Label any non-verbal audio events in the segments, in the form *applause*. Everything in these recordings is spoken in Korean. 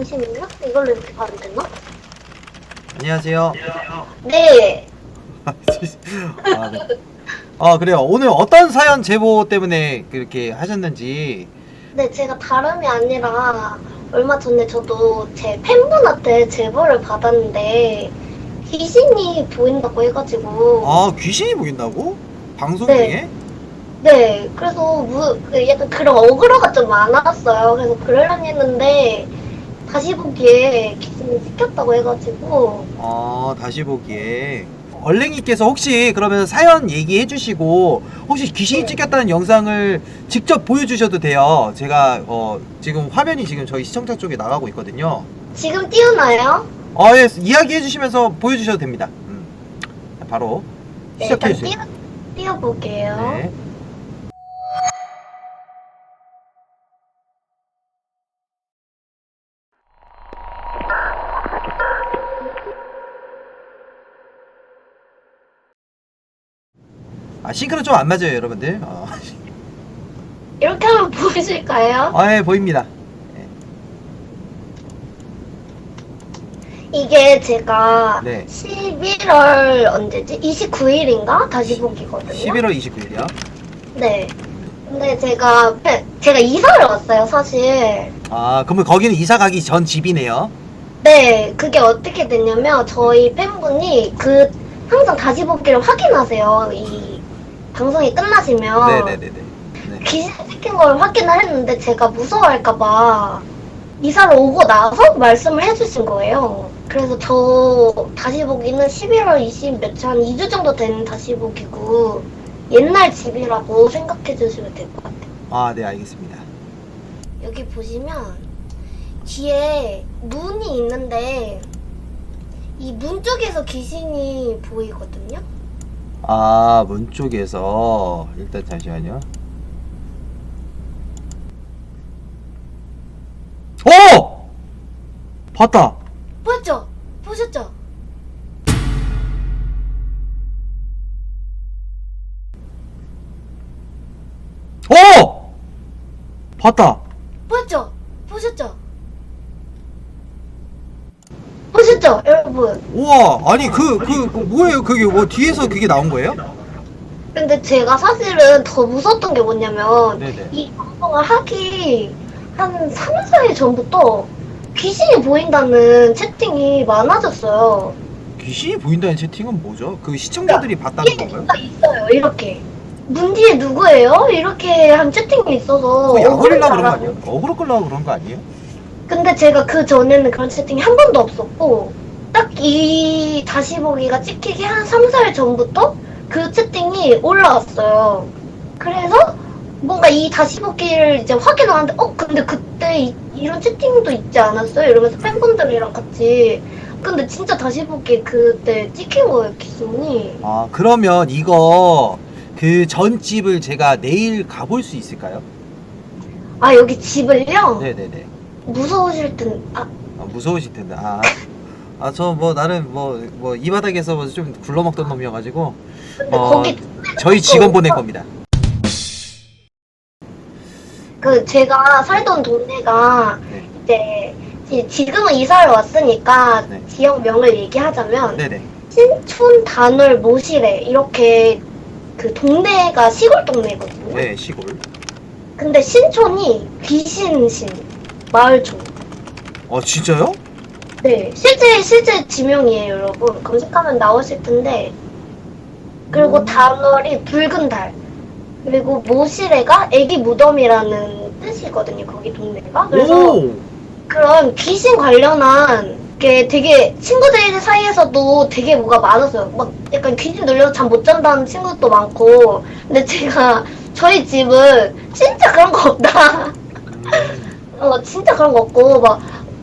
잠시만요. 이걸로 이렇게 가면 되나? 안녕하세요. 네. *laughs* 아, 네. 아 그래요. 오늘 어떤 사연 제보 때문에 그렇게 하셨는지. 네, 제가 다름이 아니라 얼마 전에 저도 제 팬분한테 제보를 받았는데 귀신이 보인다고 해가지고 아 귀신이 보인다고? 방송 네. 중에? 네, 그래서 무, 그 약간 그런 어그로가 좀 많았어요. 그래서 그러려니 했는데 다시 보기에 귀신이 찍혔다고 해가지고 아 다시 보기에. 얼랭이께서 혹시 그러면 사연 얘기해 주시고 혹시 귀신이 네. 찍혔다는 영상을 직접 보여주셔도 돼요. 제가 어 지금 화면이 지금 저희 시청자 쪽에 나가고 있거든요. 지금 띄우나요? 아 예, 이야기해 주시면서 보여주셔도 됩니다. 음. 바로 네, 시작해 일단 주세요. 띄워, 띄워볼게요. 네. 아 싱크는 좀 안 맞아요 여러분들 어. 이렇게 하면 보이실까요? 아, 예, 보입니다 이게 제가 네. 11월 언제지? 29일인가? 다시 보기거든요. 11월 29일이요 네. 근데 제가 네, 제가 이사를 왔어요, 사실. 아 그러면 거기는 이사 가기 전 집이네요 네, 그게 어떻게 됐냐면 저희 팬분이 그 항상 다시 보기를 확인하세요. 이 방송이 끝나시면 네네네네 네. 귀신 찍힌 걸 확인을 했는데 제가 무서워할까봐 이사를 오고 나서 말씀을 해주신 거예요. 그래서 저 다시 보기는 11월 20 며칠 한 2주 정도 된 다시 보기고 옛날 집이라고 생각해 주시면 될 것 같아요. 아 네 알겠습니다 여기 보시면 뒤에 문이 있는데 이 문 쪽에서 귀신이 보이거든요. 아 문 쪽에서 일단 잠시만요 오! 봤다 보였죠? 보셨죠? 오! 봤다 보였죠? 보셨죠? 보셨죠, 여러분? 우와 아니 그 그 뭐예요 그게 뭐 뒤에서 그게 나온 거예요? 근데 제가 사실은 더 무서웠던 게 뭐냐면 네네 이 방송을 하기 한 3, 4일 전부터 귀신이 보인다는 채팅이 많아졌어요. 귀신이 보인다는 채팅은 뭐죠? 그 시청자들이 봤다는 이게 건가요? 있어요, 이렇게. 문 뒤에 누구예요? 이렇게 한 채팅이 있어서 그거 약 올리려고 억울하지 그런 거? 아니에요? 어그로 끌려고 그런 거 아니에요? 근데 제가 그 전에는 그런 채팅이 한 번도 없었고 딱 이 다시 보기가 찍히기 한 3, 4일 전부터 그 채팅이 올라왔어요. 그래서 뭔가 이 다시 보기를 이제 확인하는데 어 근데 그때 이, 런 채팅도 있지 않았어요? 이러면서 팬분들이랑 같이 근데 진짜 다시 보기 그때 찍힌 거예요 기준이 아 그러면 이거 그 전집을 제가 내일 가볼 수 있을까요? 아 여기 집을요? 네네네 무서우실 땐 아, 아, 무서우실 텐데 아 아 저 뭐 나름 뭐 뭐 이 바닥에서 뭐좀 굴러먹던 놈이어 가지고 근데 어, 거기 저희 직원 보낼 겁니다. 그 제가 살던 동네가 네. 이제 지- 지금은 이사를 왔으니까 네. 지역명을 얘기하자면 네 네. 신촌 단월 모시래 이렇게 그 동네가 시골 동네거든요. 네 시골. 근데 신촌이 귀신신 마을촌. 어 진짜요? 네 실제 실제 지명이에요 여러분 검색하면 나오실 텐데 그리고 음. 단월이 붉은 달 그리고 모시래가 애기 무덤이라는 뜻이거든요 거기 동네가 그래서 오. 그런 귀신 관련한 게 되게 친구들 사이에서도 되게 뭐가 많았어요. 막 약간 귀신 놀려서 잠 못 잔다는 친구도 많고. 근데 제가 저희 집은 진짜 그런 거 없다. 음. 어, 진짜 그런 거 없고 막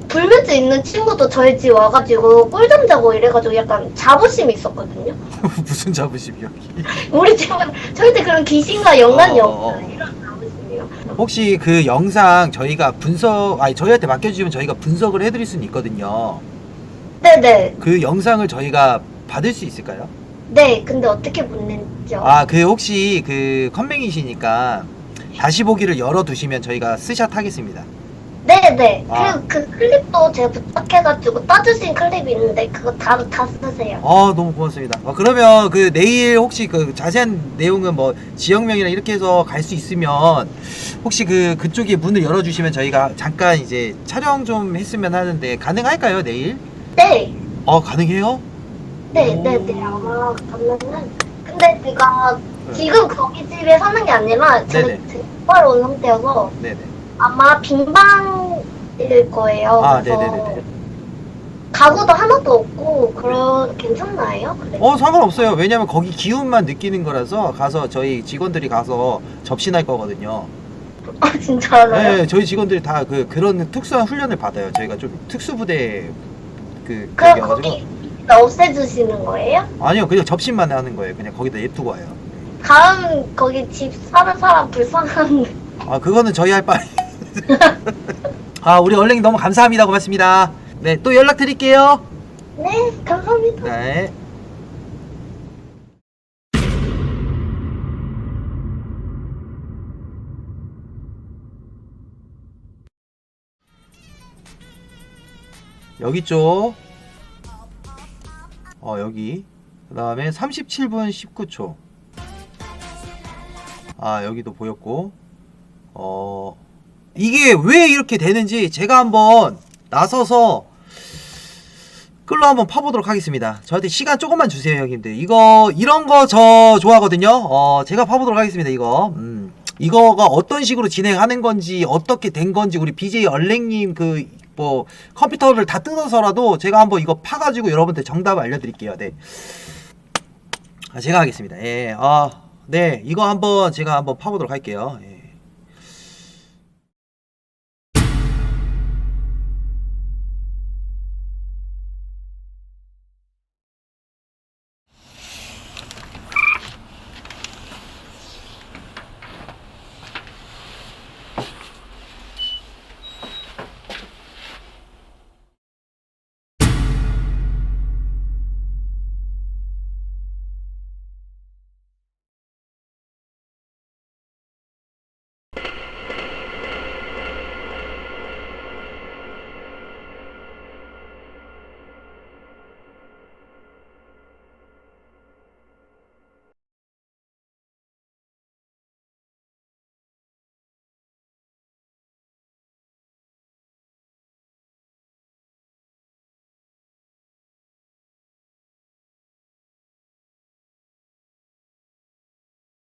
불면증 있는 친구도 저희 집 와가지고 꿀잠 자고 이래가지고 약간 자부심이 있었거든요. *laughs* 무슨 자부심 여기? *laughs* 우리 집은 절대 그런 귀신과 연관이 어, 어, 없다. 어. 이런 자부심이요. 혹시 그 영상 저희가 분석 아니 저희한테 맡겨주시면 저희가 분석을 해드릴 수는 있거든요. 네네. 그 영상을 저희가 받을 수 있을까요? 네. 근데 어떻게 묻는죠? 아그 혹시 그 컴맹이시니까 다시 보기를 열어두시면 저희가 스샷 하겠습니다. 네네. 아. 그리고 그 클립도 제가 부탁해가지고 따주신 클립이 있는데 그거 다, 다 쓰세요. 아 너무 고맙습니다. 어, 그러면 그 내일 혹시 그 자세한 내용은 뭐 지역명이나 이렇게 해서 갈 수 있으면 혹시 그 그쪽에 문을 열어주시면 저희가 잠깐 이제 촬영 좀 했으면 하는데 가능할까요 내일? 네. 어 가능해요? 네, 오. 네, 네. 아마 가면은. 근데 제가 네. 지금 거기 집에 사는 게 아니라 제가 네네. 집바로 온 상태여서 네네. 아마 빈방일 거예요. 아 그래서 네네네. 가구도 하나도 없고 그런 괜찮나요? 그래. 어 상관없어요. 왜냐면 거기 기운만 느끼는 거라서 가서 저희 직원들이 가서 접신할 거거든요. *laughs* 아 진짜로요? 네, 저희 직원들이 다 그 그런 특수한 훈련을 받아요. 저희가 좀 특수 부대 그 그럼 거기여가지고. 거기 없애주시는 거예요? 아니요, 그냥 접신만 하는 거예요. 그냥 거기다 냅두고 와요. 다음 거기 집 사는 사람 불쌍한데. 아 그거는 저희 할 바에. *laughs* 아 우리 얼랭이 너무 감사합니다. 고맙습니다. 네, 또 연락 드릴게요. 네, 감사합니다. 네. 여기 쪽. 어, 여기. 그 다음에 37분 19초. 아, 여기도 보였고. 어, 이게 왜 이렇게 되는지 제가 한번 나서서 끌로 한번 파보도록 하겠습니다. 저한테 시간 조금만 주세요, 형님들. 이거, 이런 거 저 좋아하거든요. 어, 제가 파보도록 하겠습니다, 이거. 음. 이거가 어떤 식으로 진행하는 건지, 어떻게 된 건지, 우리 BJ 얼랭님 그, 뭐, 컴퓨터를 다 뜯어서라도 제가 한번 이거 파가지고 여러분들 정답 알려드릴게요, 네. 아, 제가 하겠습니다. 예, 아, 네. 이거 한번 제가 한번 파보도록 할게요. 예.